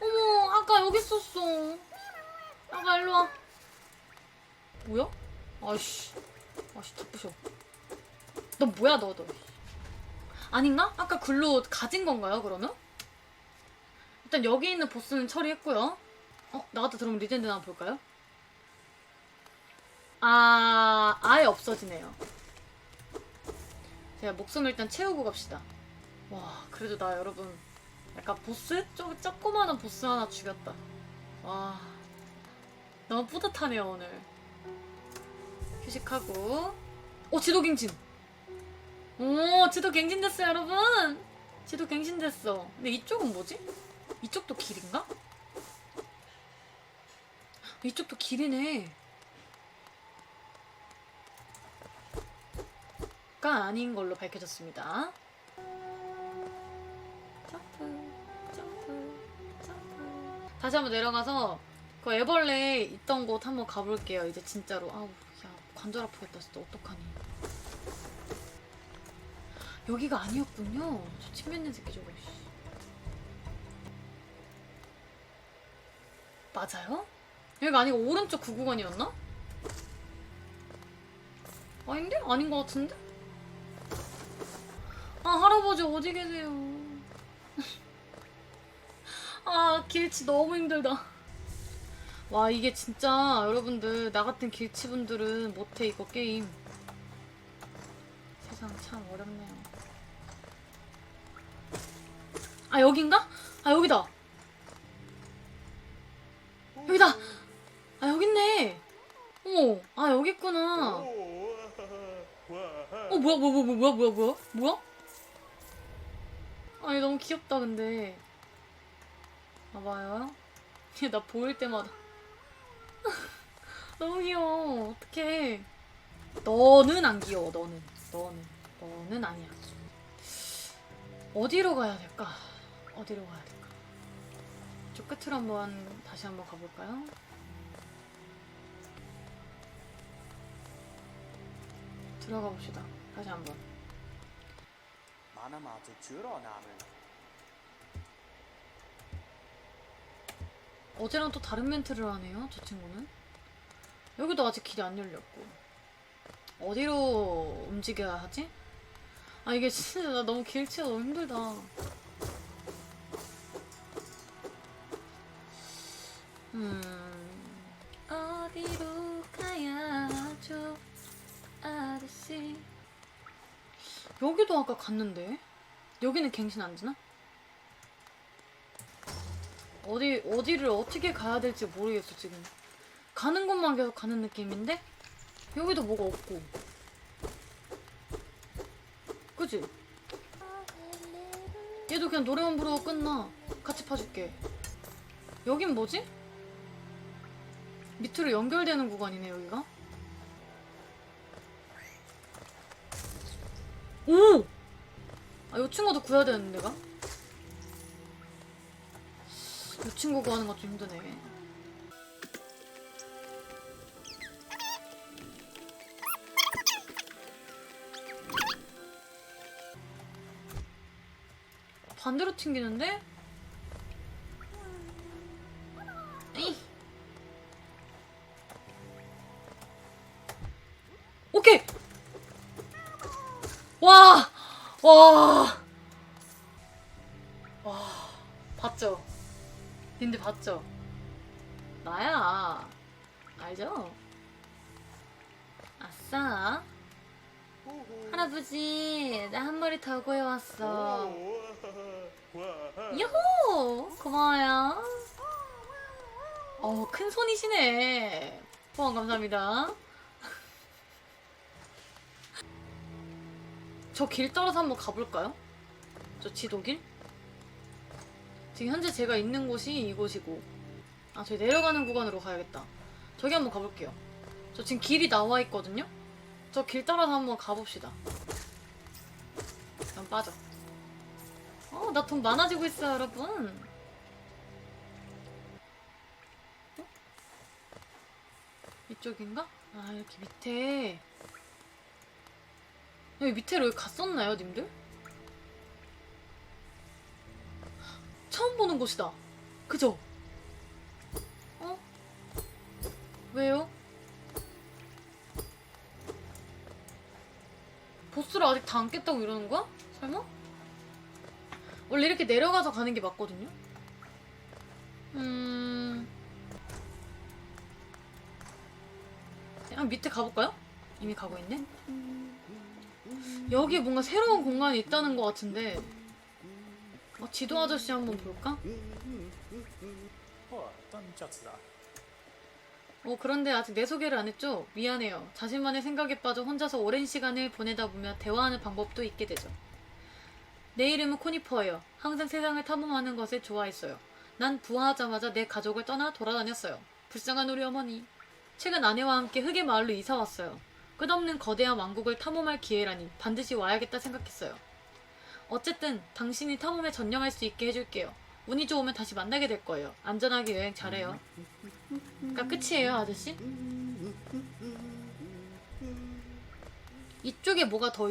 어머, 아까 여기 있었어. 아까 일로 와. 뭐야? 아씨, 다 부셔. 너 뭐야, 너, 너. 아닌가? 아까 글로 가진 건가요, 그러면? 일단 여기 있는 보스는 처리했고요. 어, 나갔다 들어오면 리젠드 한번 볼까요? 아, 아예 없어지네요. 제가 목숨을 일단 채우고 갑시다. 와, 그래도 나 여러분 약간 보스? 조, 조그마한 보스 하나 죽였다. 와, 너무 뿌듯하네요, 오늘. 휴식하고. 오, 지도 갱신! 오, 지도 갱신 됐어요, 여러분! 지도 갱신 됐어. 근데 이쪽은 뭐지? 이쪽도 길인가? 이쪽도 길이네. 가 아닌 걸로 밝혀졌습니다. 다시 한번 내려가서 그 애벌레 있던 곳 한번 가볼게요. 이제 진짜로. 아우, 야, 관절 아프겠다. 진짜 어떡하니. 여기가 아니었군요. 저 침뱉는 새끼 저거. 씨. 맞아요? 여기가 아니고 오른쪽 구구간이었나? 아닌데? 아닌 것 같은데? 아 할아버지 어디 계세요? 아 길치 너무 힘들다. 와 이게 진짜 여러분들 나 같은 길치분들은 못해 이거 게임. 세상 참 어렵네요. 아 여긴가? 아 여기다. 여기다. 아 여기 있네. 어머, 아 여기 있구나. 어 뭐야 뭐야 뭐야 뭐야 뭐야 뭐야? 아니 너무 귀엽다 근데. 봐봐요. 얘나 보일 때마다 너무 귀여워. 어떡해. 너는 안 귀여워. 너는 너는 너는 아니야. 어디로 가야 될까? 어디로 가야 될까? 저 끝으로 한번 다시 한번 가볼까요? 들어가 봅시다. 다시 한번. 만화마 저 주러 나를 어제랑 또 다른 멘트를 하네요, 저 친구는. 여기도 아직 길이 안 열렸고. 어디로 움직여야 하지? 아, 이게 진짜 나 너무 길치가 너무 힘들다. 음, 어디로 가야 하죠, 아저씨. 여기도 아까 갔는데? 여기는 갱신 안 지나? 어디 어디를 어떻게 가야 될지 모르겠어 지금 가는 곳만 계속 가는 느낌인데 여기도 뭐가 없고 그지? 얘도 그냥 노래만 부르고 끝나 같이 파줄게 여긴 뭐지? 밑으로 연결되는 구간이네 여기가 오! 아, 이 친구도 구해야 되는데, 내가? 이 친구 구하는 것좀 힘드네. 반대로 튕기는데? 에이. 오케이! 와! 와! 와, 봤죠? 님들 봤죠? 나야. 알죠? 아싸. 할아버지, 나 한 마리 더 구해왔어. 요호! 고마워요. 어, 큰 손이시네. 후원 감사합니다. 저 길 따라서 한번 가볼까요? 저 지도길? 지금 현재 제가 있는 곳이 이곳이고 아 저기 내려가는 구간으로 가야겠다 저기 한번 가볼게요 저 지금 길이 나와 있거든요? 저 길 따라서 한번 가봅시다 그럼 빠져 어 나 돈 많아지고 있어요 여러분 어? 이쪽인가? 아 이렇게 밑에 여기 밑에로 갔었나요 님들? 처음 보는 곳이다. 그죠? 어? 왜요? 보스를 아직 다 안 깼다고 이러는 거야? 설마? 원래 이렇게 내려가서 가는 게 맞거든요? 음... 그냥 밑에 가볼까요? 이미 가고 있네? 여기에 뭔가 새로운 공간이 있다는 것 같은데 어, 지도 아저씨 한번 볼까? 어, 헐, 깜짝이야. 어, 그런데 아직 내 소개를 안 했죠? 미안해요. 자신만의 생각에 빠져 혼자서 오랜 시간을 보내다 보면 대화하는 방법도 있게 되죠. 내 이름은 코니퍼예요. 항상 세상을 탐험하는 것을 좋아했어요. 난 부화하자마자 내 가족을 떠나 돌아다녔어요. 불쌍한 우리 어머니. 최근 아내와 함께 흙의 마을로 이사 왔어요. 끝없는 거대한 왕국을 탐험할 기회라니 반드시 와야겠다 생각했어요. 어쨌든 당신이 탐험에 전념할 수 있게 해줄게요. 운이 좋으면 다시 만나게 될 거예요. 안전하게 여행 잘해요. 그러니까 끝이에요, 아저씨? 이쪽에 뭐가 더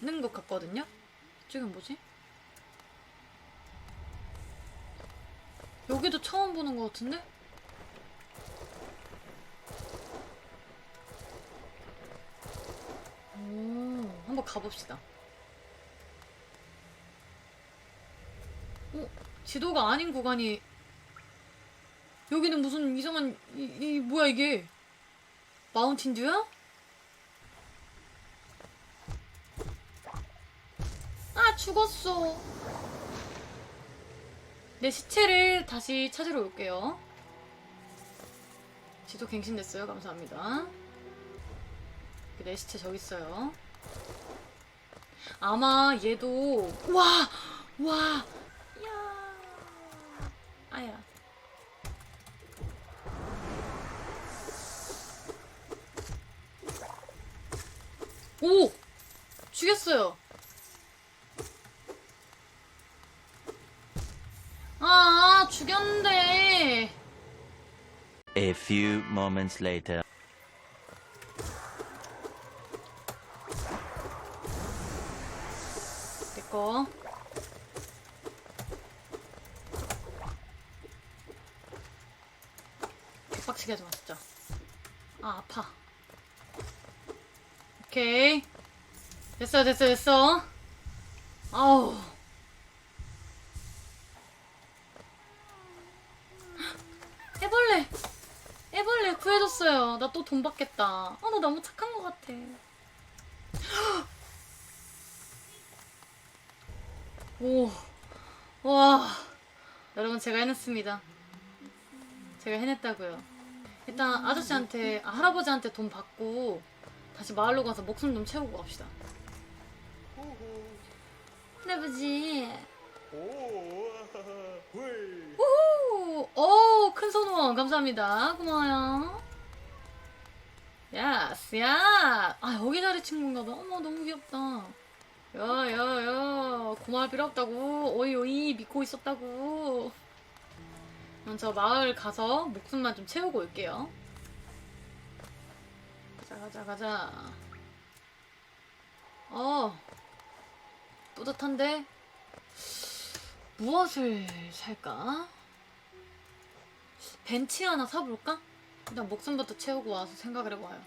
있는 것 같거든요? 이쪽엔 뭐지? 여기도 처음 보는 것 같은데? 오, 한번 가봅시다. 어, 지도가 아닌 구간이 여기는 무슨 이상한 이, 이 뭐야 이게? 마운틴듀야? 아 죽었어. 내 시체를 다시 찾으러 올게요. 지도 갱신됐어요. 감사합니다. 내 시체 저기 있어요. 아마 얘도 와와 야 아야 오! 죽였어요. 아, 죽였는데. A few moments later. 내꺼. 개 빡치게 하지 마, 진짜. 아, 아파. 오케이. 됐어, 됐어, 됐어. 아우. 애벌레! 애벌레 구해줬어요. 나 또 돈 받겠다. 아, 나 너무 착한 것 같아. 오. 와. 여러분, 제가 해냈습니다. 제가 해냈다고요. 일단 아저씨한테 아, 할아버지한테 돈 받고 다시 마을로 가서 목숨 좀 채우고 갑시다. 할아버지. 오호. 오, 큰 선호원 감사합니다. 고마워요. 야스, 야. 아, 여기 자리 친구인가 봐. 어머, 너무 귀엽다. 야, 야, 야. 고마울 필요 없다고. 오이, 오이. 믿고 있었다고. 그럼 저 마을 가서 목숨만 좀 채우고 올게요. 가자, 가자, 가자. 어, 뿌듯한데? 무엇을 살까? 벤치 하나 사볼까? 일단 목숨부터 채우고 와서 생각을 해봐요.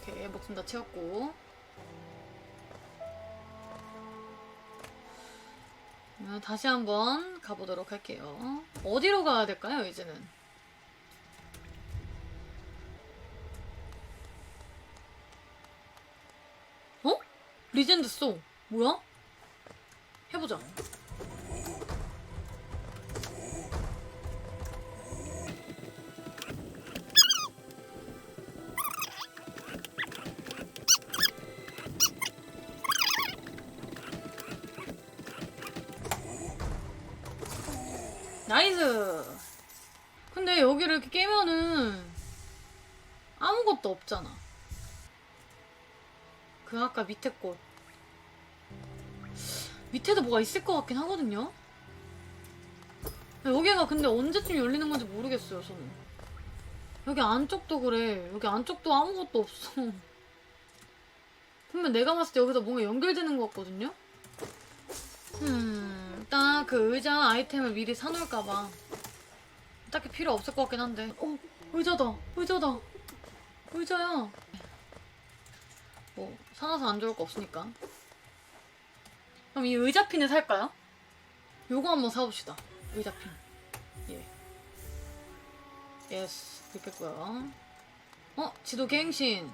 오케이, 목숨 다 채웠고. 다시 한번 가보도록 할게요. 어디로 가야 될까요, 이제는? 어? 리젠드 쏘. 뭐야? 해보자. 나이스. 근데 여기를 이렇게 깨면은 아무것도 없잖아. 그 아까 밑에 꽃. 밑에도 뭐가 있을 것 같긴 하거든요. 여기가 근데 언제쯤 열리는 건지 모르겠어요, 저는. 여기 안쪽도 그래. 여기 안쪽도 아무것도 없어. 분명 내가 봤을 때 여기서 뭔가 연결되는 것 같거든요? 음, 일단 그 의자 아이템을 미리 사놓을까봐. 딱히 필요 없을 것 같긴 한데. 어 의자다 의자다. 의자야. 뭐 사놔서 안 좋을 거 없으니까. 그럼 이 의자핀을 살까요? 요거 한번 사봅시다. 의자핀. 예. 예스 됐겠고요. 어 지도 갱신